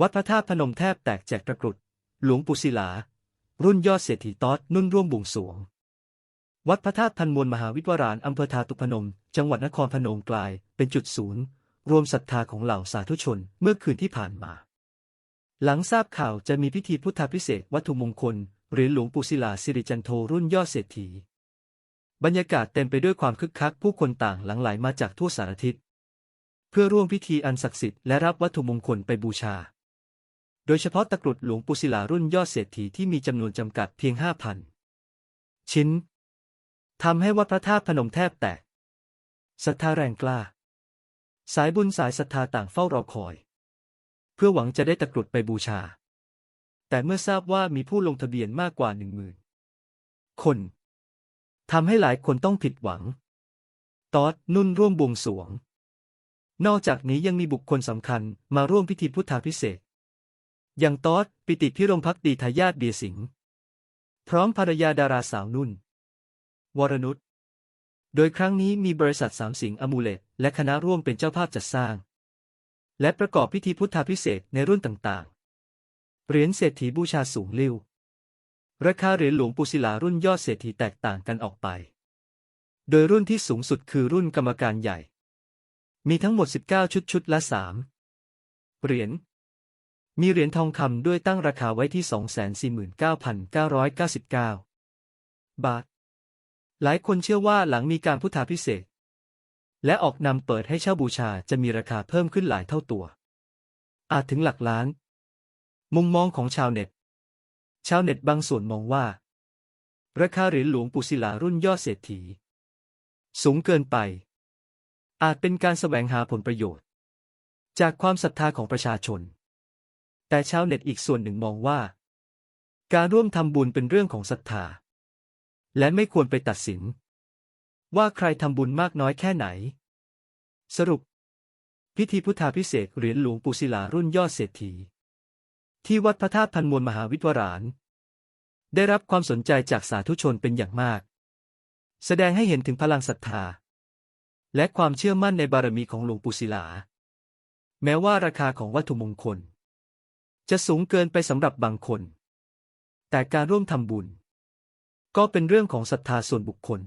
วัดพระธาตุพนมแทบแตกแจกตะกรุด หลวงปู่ศิลา รุ่นยอดเศรษฐีตอดนุ่นร่วมบวงสวง วัดพระธาตุพันมวลมหาวิทวารานอำเภอทาตุพนม จังหวัดนครพนมกลายเป็นจุดศูนย์ รวมศรัทธาของเหล่าสาธุชนเมื่อคืนที่ผ่านมา หลังทราบข่าวจะมีพิธีพุทธาพิเศษวัตถุมงคล หรียญหลวงปู่ศิลาสิริจันโทรุ่นยอดเศรษฐี บรรยากาศเต็มไปด้วยความคึกคักผู้คนต่างหลั่งไหลมาจากทั่วสารทิศเพื่อร่วมพิธีอันศักดิ์สิทธิ์และรับวัตถุมงคลไปบูชา โดยเฉพาะตะกรุดหลวงปู่ศิลารุ่นยอดเศรษฐีที่มีจำนวนจำกัดเพียง5,000ชิ้นทำให้วัดพระธาตุพนมแทบแตกศรัทธาแรงกล้า สายบุญสายศรัทธาต่างเฝ้ารอคอย เพื่อหวังจะได้ตะกรุดไปบูชา แต่เมื่อทราบว่ามีผู้ลงทะเบียนมากกว่าหนึ่งหมื่นคนทำให้หลายคนต้องผิดหวัง ตอดนุ่นร่วมบวงสวง นอกจากนี้ยังมีบุคคลสำคัญมาร่วมพิธีพุทธาพิเศษ ย่างตอดปิติพิรมพักดีทายาทเบียสิงห์พร้อมภรรยาดาราสาวนุ่น วรนุชโดยครั้งนี้มีบริษัทสามสิงห์อมูเลตและคณะร่วมเป็นเจ้าภาพจัดสร้าง และประกอบพิธีพุทธาพิเศษในรุ่นต่างๆ เหรียญเศรษฐีบูชาสูงลิ่วราคาเหรียญหลวงปู่ศิลารุ่นยอดเศรษฐีแตกต่างกันออกไป โดยรุ่นที่สูงสุดคือรุ่นกรรมการใหญ่ มีทั้งหมด 19 ชุดชุดละ 3 เหรียญ มีเหรียญทองคำด้วยตั้งราคาไว้ที่ 249,999 บาท หลายคนเชื่อว่าหลังมีการพุทธาพิเศษ และออกนำเปิดให้เช่าบูชาจะมีราคาเพิ่มขึ้นหลายเท่าตัว อาจถึงหลักล้าน มุมมองของชาวเน็ต ชาวเน็ตบางส่วนมองว่า ราคาเหรียญหลวงปู่ศิลารุ่นยอดเศรษฐี สูงเกินไป อาจเป็นการแสวงหาผลประโยชน์ จากความศรัทธาของประชาชน แต่ชาวเน็ตอีกส่วนหนึ่งมองว่า การร่วมทำบุญเป็นเรื่องของศรัทธา และไม่ควรไปตัดสิน ว่าใครทำบุญมากน้อยแค่ไหน สรุป พิธีพุทธาพิเศษเหรียญหลวงปู่ศิลารุ่นยอดเศรษฐี ที่วัดพระธาตุพันมวลมหาวิทวารานได้รับความสนใจจากสาธุชนเป็นอย่างมาก แสดงให้เห็นถึงพลังศรัทธา และความเชื่อมั่นในบารมีของหลวงปู่ศิลา แม้ว่าราคาของวัตถุมงคล จะสูงเกินไปสำหรับบางคน แต่การร่วมทำบุญ ก็เป็นเรื่องของศรัทธาส่วนบุคคล